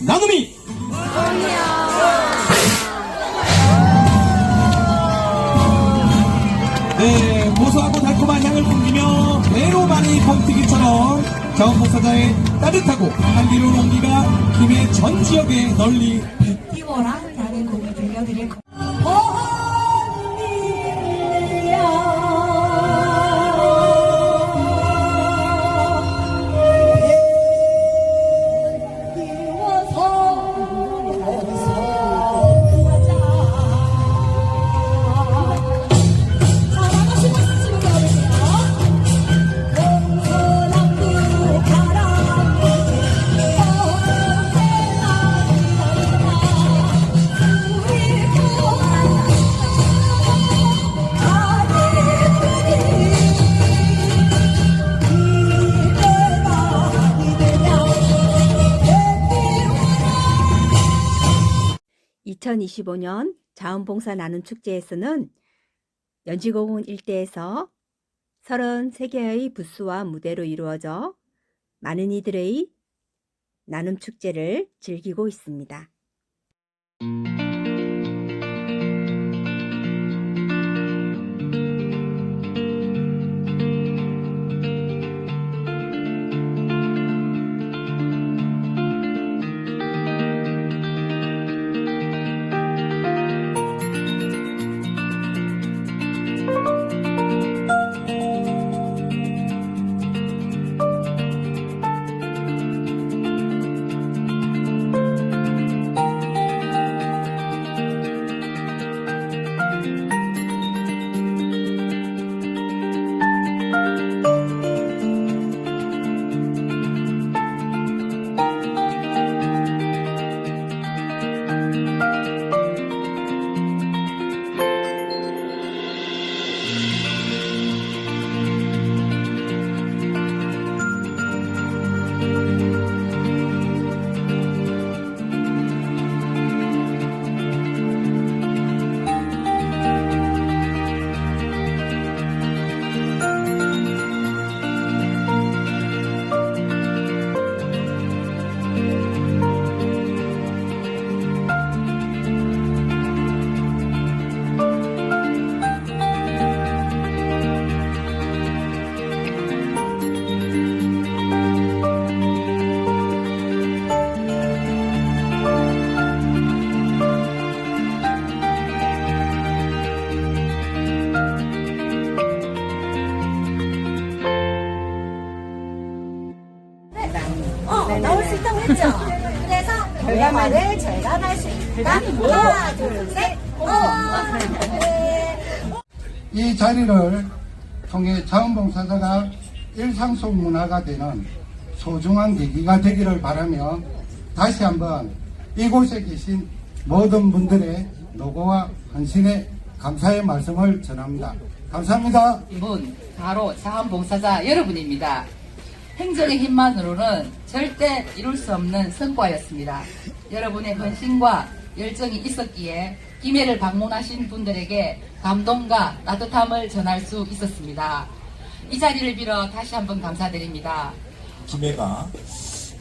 나눔이. 네, 고소하고 달콤한 향을 풍기며 메로바니 뻥튀기처럼 자원봉사자의 따뜻하고 향기로운 온기가 김해 전 지역에 널리 띄워라 (2025년) 자원봉사 나눔 축제에서는 연지공원 일대에서 33개의 부스와 무대로 이루어져 많은 이들의 나눔 축제를 즐기고 있습니다. 결과만을 절감할 수 있다. 하나, 둘, 셋. 어, 네. 이 자리를 통해 자원봉사자가 일상 속 문화가 되는 소중한 계기가 되기를 바라며 다시 한번 이곳에 계신 모든 분들의 노고와 헌신에 감사의 말씀을 전합니다. 감사합니다. 분 바로 자원봉사자 여러분입니다. 행정의 힘만으로는 절대 이룰 수 없는 성과였습니다. 여러분의 헌신과 열정이 있었기에 김해를 방문하신 분들에게 감동과 따뜻함을 전할 수 있었습니다. 이 자리를 빌어 다시 한번 감사드립니다. 김해가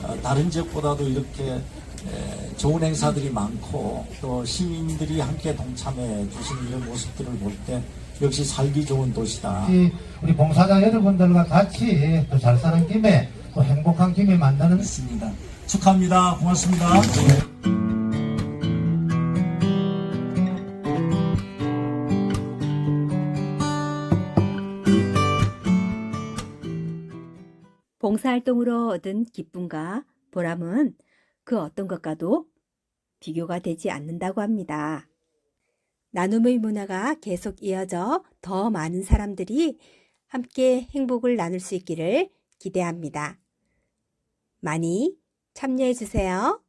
어, 다른 지역보다도 이렇게 에, 좋은 행사들이 많고 또 시민들이 함께 동참해 주시는 이런 모습들을 볼 때 역시 살기 좋은 도시다. 이 우리 봉사자 여러분들과 같이 또 잘 사는 김에 또 행복한 김에 만드는 있습니다. 축하합니다. 고맙습니다. 봉사활동으로 얻은 기쁨과 보람은 그 어떤 것과도 비교가 되지 않는다고 합니다. 나눔의 문화가 계속 이어져 더 많은 사람들이 함께 행복을 나눌 수 있기를 기대합니다. 많이 참여해 주세요.